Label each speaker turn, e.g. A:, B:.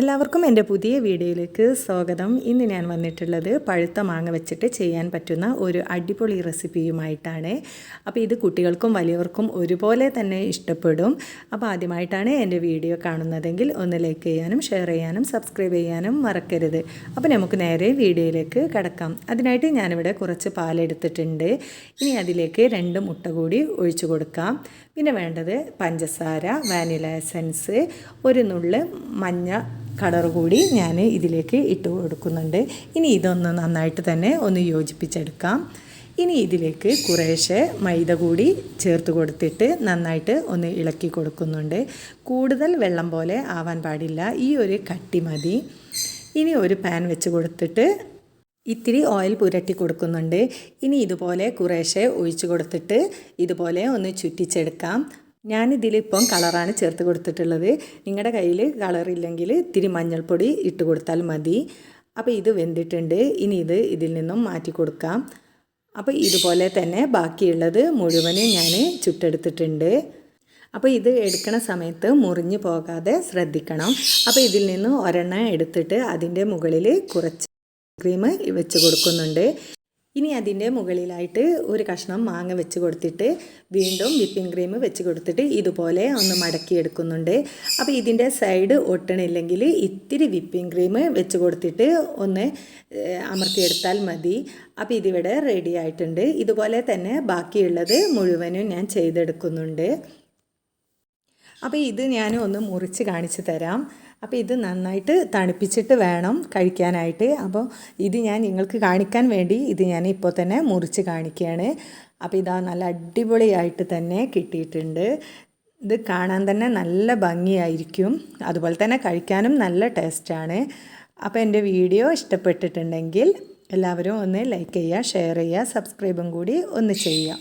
A: എല്ലാവർക്കും എന്റെ പുതിയ വീഡിയോയിലേക്ക് സ്വാഗതം. ഇന്ന് ഞാൻ വന്നിട്ടുള്ളത് പഴുത്ത മാങ്ങ വെച്ചിട്ട് ചെയ്യാൻ പറ്റുന്ന ഒരു അടിപൊളി റെസിപ്പിയുമായിട്ടാണ്. അപ്പോൾ ഇത് കുട്ടികൾക്കും വലിയവർക്കും ഒരുപോലെ തന്നെ ഇഷ്ടപ്പെടും. അപ്പോൾ ആദ്യമായിട്ടാണ് എന്റെ വീഡിയോ കാണുന്നതെങ്കിൽ ഒന്ന് ലൈക്ക് ചെയ്യാനും ഷെയർ ചെയ്യാനും സബ്സ്ക്രൈബ് ചെയ്യാനും മറക്കരുത്. അപ്പോൾ നമുക്ക് നേരെ വീഡിയോയിലേക്ക് കിടക്കാം. അതിനായിട്ട് ഞാനിവിടെ കുറച്ച് പാലെടുത്തിട്ടുണ്ട് ഇനി അതിലേക്ക് രണ്ട് മുട്ട കൂടി ഒഴിച്ചു കൊടുക്കാം. പിന്നെ വേണ്ടത് പഞ്ചസാര വാനില എസൻസ് ഒരു നുള്ള് മഞ്ഞ കളർ കൂടി ഞാൻ ഇതിലേക്ക് ഇട്ട് കൊടുക്കുന്നുണ്ട്. ഇനി ഇതൊന്ന് നന്നായിട്ട് തന്നെ ഒന്ന് യോജിപ്പിച്ചെടുക്കാം. ഇനി ഇതിലേക്ക് കുറേശ്ശെ മൈദ കൂടി ചേർത്ത് കൊടുത്തിട്ട് നന്നായിട്ട് ഒന്ന് ഇളക്കി കൊടുക്കുന്നുണ്ട്. കൂടുതൽ വെള്ളം പോലെ ആവാൻ പാടില്ല. ഈ ഒരു കട്ടി മതി. ഇനി ഒരു പാൻ വെച്ച് കൊടുത്തിട്ട് ഇത്തിരി ഓയിൽ പുരട്ടി കൊടുക്കുന്നുണ്ട്. ഇനി ഇതുപോലെ കുറേശ്ശെ ഒഴിച്ച് കൊടുത്തിട്ട് ഇതുപോലെ ഒന്ന് ചുറ്റിച്ചെടുക്കാം. ഞാനിതിലിപ്പം കളറാണ് ചേർത്ത് കൊടുത്തിട്ടുള്ളത്. നിങ്ങളുടെ കയ്യിൽ കളറില്ലെങ്കിൽ ഇത്തിരി മഞ്ഞൾപ്പൊടി ഇട്ട് കൊടുത്താൽ മതി. അപ്പോൾ ഇത് വെന്തിട്ടുണ്ട്. ഇനി ഇത് ഇതിൽ നിന്നും മാറ്റി കൊടുക്കാം. അപ്പോൾ ഇതുപോലെ തന്നെ ബാക്കിയുള്ളത് മുഴുവനും ഞാൻ ചുട്ടെടുത്തിട്ടുണ്ട്. അപ്പോൾ ഇത് എടുക്കണ സമയത്ത് മുറിഞ്ഞു പോകാതെ ശ്രദ്ധിക്കണം. അപ്പോൾ ഇതിൽ നിന്ന് ഒരെണ്ണം എടുത്തിട്ട് അതിന്റെ മുകളിൽ കുറച്ച് ക്രീം വെച്ച് കൊടുക്കുന്നുണ്ട്. ഇനി അതിന്റെ മുകളിലായിട്ട് ഒരു കഷ്ണം മാങ്ങ വെച്ച് കൊടുത്തിട്ട് വീണ്ടും വിപ്പിംഗ് ക്രീം വെച്ച് കൊടുത്തിട്ട് ഇതുപോലെ ഒന്ന് മടക്കി എടുക്കുന്നുണ്ട് അപ്പോൾ ഇതിന്റെ സൈഡ് ഒട്ടണില്ലെങ്കിൽ ഇത്തിരി വിപ്പിംഗ് ക്രീം വെച്ച് കൊടുത്തിട്ട് ഒന്ന് അമർത്തിയെടുത്താൽ മതി. അപ്പോൾ ഇതിവിടെ റെഡി ആയിട്ടുണ്ട്. ഇതുപോലെ തന്നെ ബാക്കിയുള്ളത് മുഴുവനും ഞാൻ ചെയ്തെടുക്കുന്നുണ്ട്. അപ്പോൾ ഇത് ഞാൻ ഒന്ന് മുറിച്ച് കാണിച്ചു തരാം. അപ്പോൾ ഇത് നന്നായിട്ട് തണുപ്പിച്ചിട്ട് വേണം കഴിക്കാനായിട്ട്. അപ്പോൾ ഇത് ഞാൻ നിങ്ങൾക്ക് കാണിക്കാൻ വേണ്ടി ഇത് ഞാൻ ഇപ്പോൾ തന്നെ മുറിച്ച് കാണിക്കുകയാണ് അപ്പോൾ ഇതാ നല്ല അടിപൊളിയായിട്ട് തന്നെ കിട്ടിയിട്ടുണ്ട്. ഇത് കാണാൻ തന്നെ നല്ല ഭംഗിയായിരിക്കും. അതുപോലെ തന്നെ കഴിക്കാനും നല്ല ടേസ്റ്റാണ്. അപ്പോൾ എന്റെ വീഡിയോ ഇഷ്ടപ്പെട്ടിട്ടുണ്ടെങ്കിൽ എല്ലാവരും ഒന്ന് ലൈക്ക് ചെയ്യുക ഷെയർ ചെയ്യുക സബ്സ്ക്രൈബും കൂടി ഒന്ന് ചെയ്യുക.